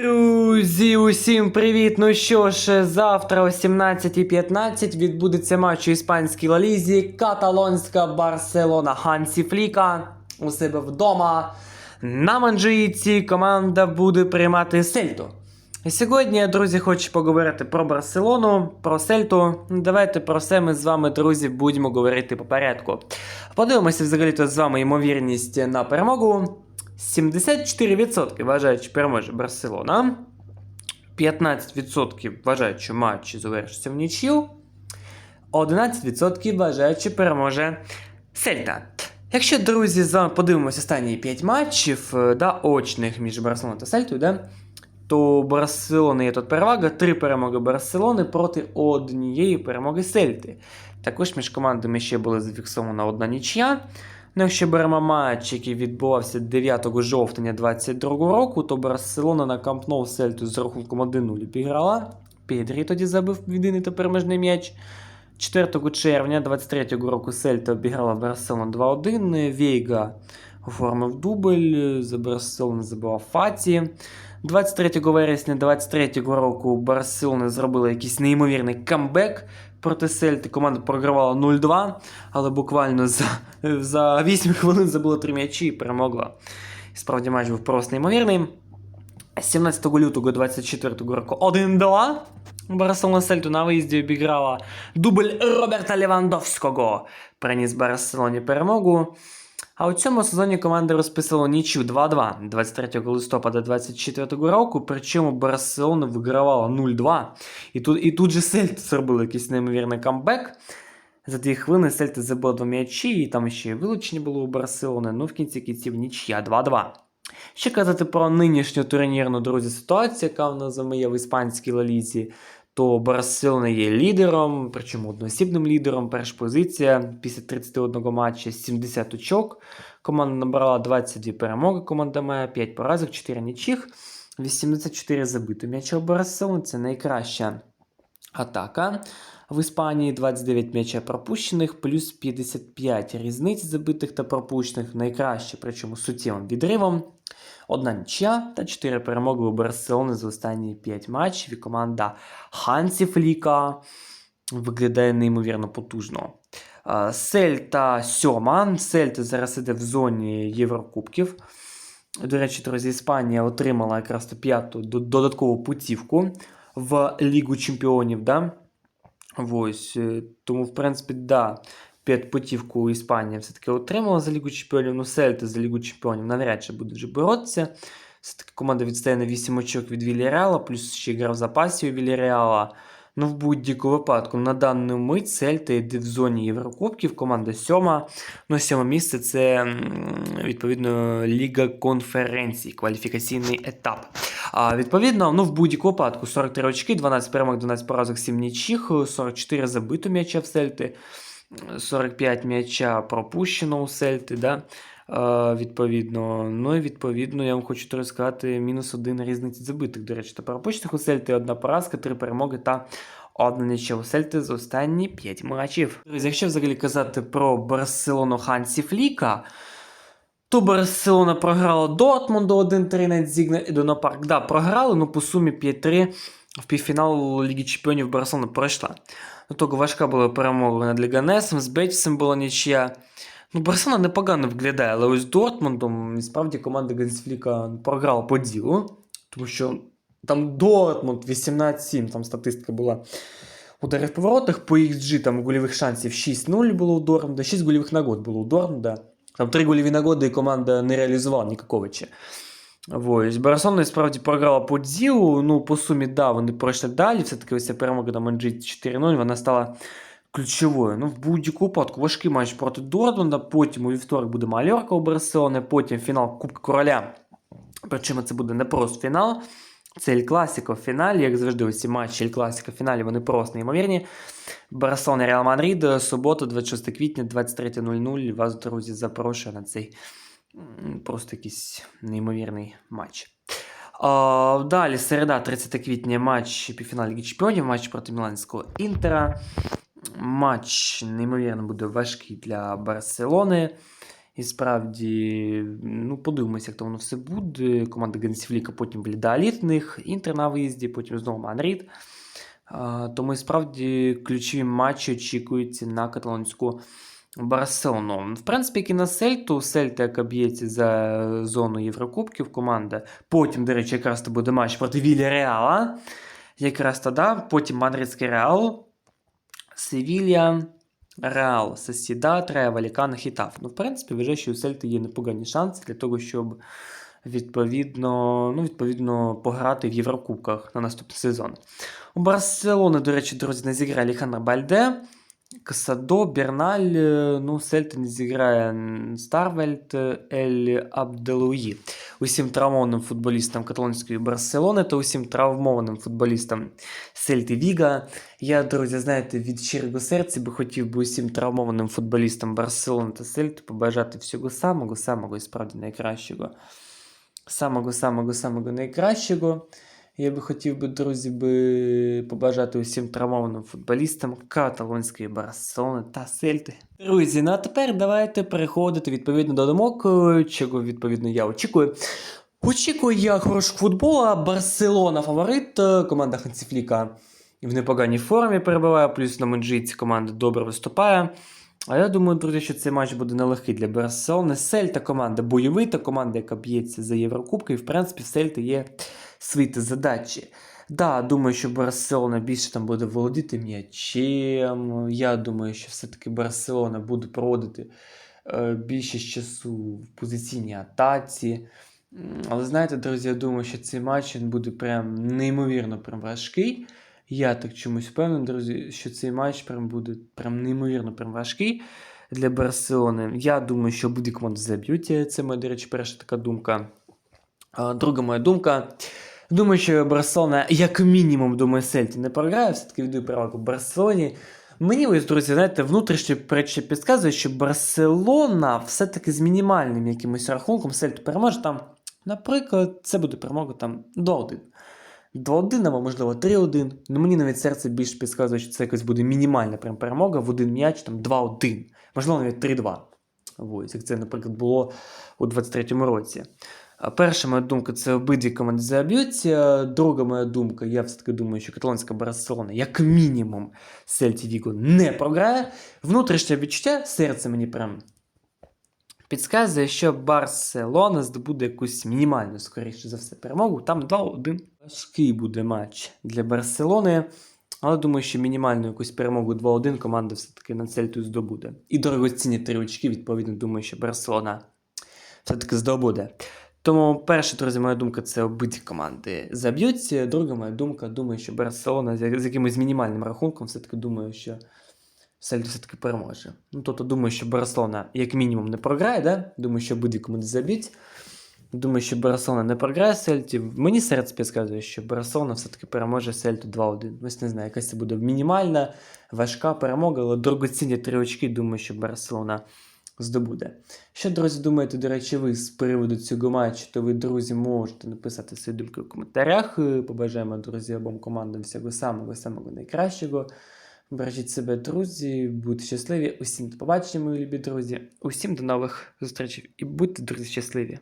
Друзі, усім привіт! Ну що ж, завтра о 17.15 відбудеться матч у іспанській лалізі Каталонська Барселона Хансі Фліка у себе вдома. На Манджиїці команда буде приймати Сельту. Сьогодні, я, друзі, хочу поговорити про Барселону, про Сельту. Давайте про все ми з вами, друзі, будемо говорити по порядку. Подивимося взагалі-то з вами ймовірність на перемогу. 74% вважають, що переможе Барселона. 15% вважають, що матч завершиться в нічю. 11% вважають, що переможе Сельта. Якщо, друзі, з вами подивимося останні 5 матчів е, да, очних між Барселоною та Сельтою, да, то у Барселони є тут перевага, 3 перемоги Барселони проти однієї перемоги Сельти. Також між командами ще була зафіксована одна нічия. Ну, якщо беремо матч, який відбувався 9 жовтня 2022 року, то Барселона на Камп Ноу Сельту з рахунком 1-0 обіграла. Педрі тоді забив єдиний та переможний м'яч. 4 червня 23 року Сельта обіграла Барселону 2-1. Вейга оформив дубль, за Барселону забивав Фаті. 23 вересня 23 року у Барселони зробила якийсь неймовірний камбек проти Сельти. Команда програвала 0-2, але буквально за, за 8 хвилин забула 3 м'ячі і перемогла. І справді матч був просто неймовірний. 17 лютого 24 року 1-2. Барселона Сельту на виїзді обіграла дубль Роберта Левандовського. Приніс Барселоні перемогу. А у цьому сезоні команда розписала нічю 2-2 23 листопада 24 року, причому Барселона вигравала 0-2. І тут, і тут же Сельта зробили якийсь неймовірний камбек. За дві хвилини Сельта забила два м'ячі, і там ще й вилучення було у Барселони. Ну, в кінці кінців нічия 2-2. Ще казати про нинішню турнірну, друзі, ситуацію, яка в нас є в іспанській лалізі, то Барселона є лідером, причому одноосібним лідером. Перша позиція після 31 матча 70 очок. Команда набрала 22 перемоги, команда має 5 поразок, 4 нічих, 84 забити м'яча у Барселони. Це найкраща атака. В Іспанії 29 м'яча пропущених, плюс 55 різниць забитих та пропущених, найкраще, причому суттєвим відривом. Одна нічия та 4 перемоги у Барселони за останні 5 матчів. І команда Хансі Фліка виглядає неймовірно потужно. Сельта сьома. Сельта зараз іде в зоні Єврокубків. До речі, друзі, Іспанія отримала якраз п'яту додаткову путівку в Лігу Чемпіонів. Да? Ось, е, тому, в принципі, да, п'ятпутівку Іспанія все-таки отримала за Лігу Чемпіонів. Ну, Сельта за Лігу Чемпіонів навряд чи буде вже боротися. Все-таки команда відстає на 8 очок від Вільяреала, плюс ще грав в запасі у Вільяреала. Ну, в будь-якому випадку, на дану мить Сельта йде в зоні Єврокубків, команда сьома. Ну, сьоме місце це відповідно Ліга конференцій, кваліфікаційний етап. А, відповідно, ну, в будь-якому випадку 43 очки, 12 перемог, 12 поразок, 7 нічих, 44 забито м'яча в Сельти, 45 м'яча пропущено у Сельти. Да? Відповідно, ну і відповідно, я вам хочу тобі сказати, мінус один різниці забитих, до речі, пропущених у Сельти, одна поразка, три перемоги та одна нічия у Сельти з останні 5 матчів. Якщо взагалі казати про Барселону Хансі Фліка, то Барселона програла Дортмунду 1-3 на Зігна і Парк. Да, програли, ну по сумі 5-3 в півфінал Ліги Чемпіонів Барселона пройшла. Ну, того важка була перемога над Ліганесом, з Бетісом була нічия. Ну, Барселона непогано виглядає, але ось Дортмундом, справді команда Генсфліка програла по ділу, тому що там Дортмунд 18-7, там статистика була. Ударів в поворотах по XG, там гольових шансів 6-0 було у Дортмунда, 6 гольових нагод було у Дортмунда. Там 3 гольові нагоди і команда не реалізувала ще. Ось. Барселона справді програла по ділу. Ну, по сумі, да, вони пройшли далі. Все-таки ось ця перемога на Манджі 4-0, вона стала ключовою. Ну, в будь-якому випадку важкий матч проти Дортмунда. Потім у вівторок буде Мальорка у Барселони, потім фінал Кубка Короля. Причому це буде не просто фінал. Це Ель Класіко в фіналі, як завжди, усі матчі Ель Класіко в фіналі вони просто неймовірні. Барселона Реал Мадрид, субота, 26 квітня, 23.00. Вас, друзі, запрошую на цей просто якийсь неймовірний матч. А, далі, середа, 30 квітня, матч півфінал Ліги Чемпіонів, матч проти Міланського Інтера. Матч, неймовірно, буде важкий для Барселони. І справді, ну, подивимося, як то воно все буде. Команда Генсіфліка потім в них, Інтер на виїзді, потім знову Манрід. Тому і справді ключові матчі очікуються на каталонську Барселону. В принципі, як і на Сельту, Сельта, яка б'ється за зону Єврокубків команда. Потім, до речі, якраз то буде матч проти Вільяреала. Якраз тоді, потім Мадридський Реал, Севілья, Реал, Сесіда, Трея, Валікана, Хітаф. Ну, в принципі, вважаю, що у Сельти є непогані шанси для того, щоб відповідно, ну, відповідно пограти в Єврокубках на наступний сезон. У Барселони, до речі, друзі, не зіграє Ліхана Бальде, Касадо, Берналь, е, ну, Сельта не зіграє Старвельт, Ель Абделуї. Усім травмованим футболістам каталонської Барселони та усім травмованим футболістам Сельти Віга. Я, друзі, знаєте, від щирого серця би хотів би усім травмованим футболістам Барселони та Сельти побажати всього самого, самого і справді найкращого. Самого, самого, самого найкращого. Я би хотів би, друзі, би побажати усім травмованим футболістам каталонської Барселони та Сельти. Друзі, ну а тепер давайте переходити відповідно до думок, е, чого відповідно я очікую. Очікую я хорошого футбола. Барселона фаворит, е, команда Хансіфліка в непоганій формі перебуває, плюс на Меджиці команда добре виступає. А я думаю, друзі, що цей матч буде нелегкий для Барселони. Сельта команда бойовита, команда, яка б'ється за Єврокубки, і в принципі в Сельти є свої задачі. Да, думаю, що Барселона більше там буде володіти м'ячем. Я думаю, що все-таки Барселона буде проводити е, більше часу в позиційній атаці. Але знаєте, друзі, я думаю, що цей матч він буде прям неймовірно прям важкий. Я так чомусь впевнений, друзі, що цей матч прям буде прям неймовірно прям важкий для Барселони. Я думаю, що буде команда заб'ють. Це моя, до речі, перша така думка. Друга моя думка. Думаю, що Барселона, як мінімум, думаю, Сельті не програє, все-таки віддаю перевагу Барселоні. Мені ось, друзі, знаєте, внутрішнє перечі підказує, що Барселона все-таки з мінімальним якимось рахунком Сельту переможе там, наприклад, це буде перемога там 2-1. 2-1 або, можливо, 3-1. Ну мені навіть серце більше підказує, що це якось буде мінімальна прям перемога в один м'яч, там 2-1. Можливо, навіть 3-2. Ось, як це, наприклад, було у 23-му році. Перша моя думка це обидві команди заб'ються. Друга моя думка, я все-таки думаю, що каталонська Барселона, як мінімум, Сельті Віго не програє. Внутрішнє відчуття, серце мені прям підказує, що Барселона здобуде якусь мінімальну, скоріше за все, перемогу. Там 2-1. Важкий буде матч для Барселони. Але думаю, що мінімальну якусь перемогу 2-1 команда все-таки на Цельту здобуде. І дорогоцінні три очки, відповідно, думаю, що Барселона все-таки здобуде. Тому перша, друзі, моя думка, це обидві команди заб'ються. Друга моя думка, думаю, що Барселона з якимось мінімальним рахунком все-таки думаю, що Сельту все-таки переможе. Ну, тобто, думаю, що Барселона як мінімум не програє, да? Думаю, що обидві команди заб'ють. Думаю, що Барселона не програє Сельті. Мені серце підказує, що Барселона все-таки переможе Сельту 2-1. Ось не знаю, якась це буде мінімальна, важка перемога, але дорогоцінні три очки, думаю, що Барселона здобуде. Що, друзі, думаєте, до речі, ви з приводу цього матчу, то ви, друзі, можете написати свої думки в коментарях. Е, Побажаємо, друзі, обом командам всього самого самого найкращого. Бережіть себе, друзі, будьте щасливі. Усім до побачення, мої любі друзі. Усім до нових зустрічей і будьте, друзі, щасливі.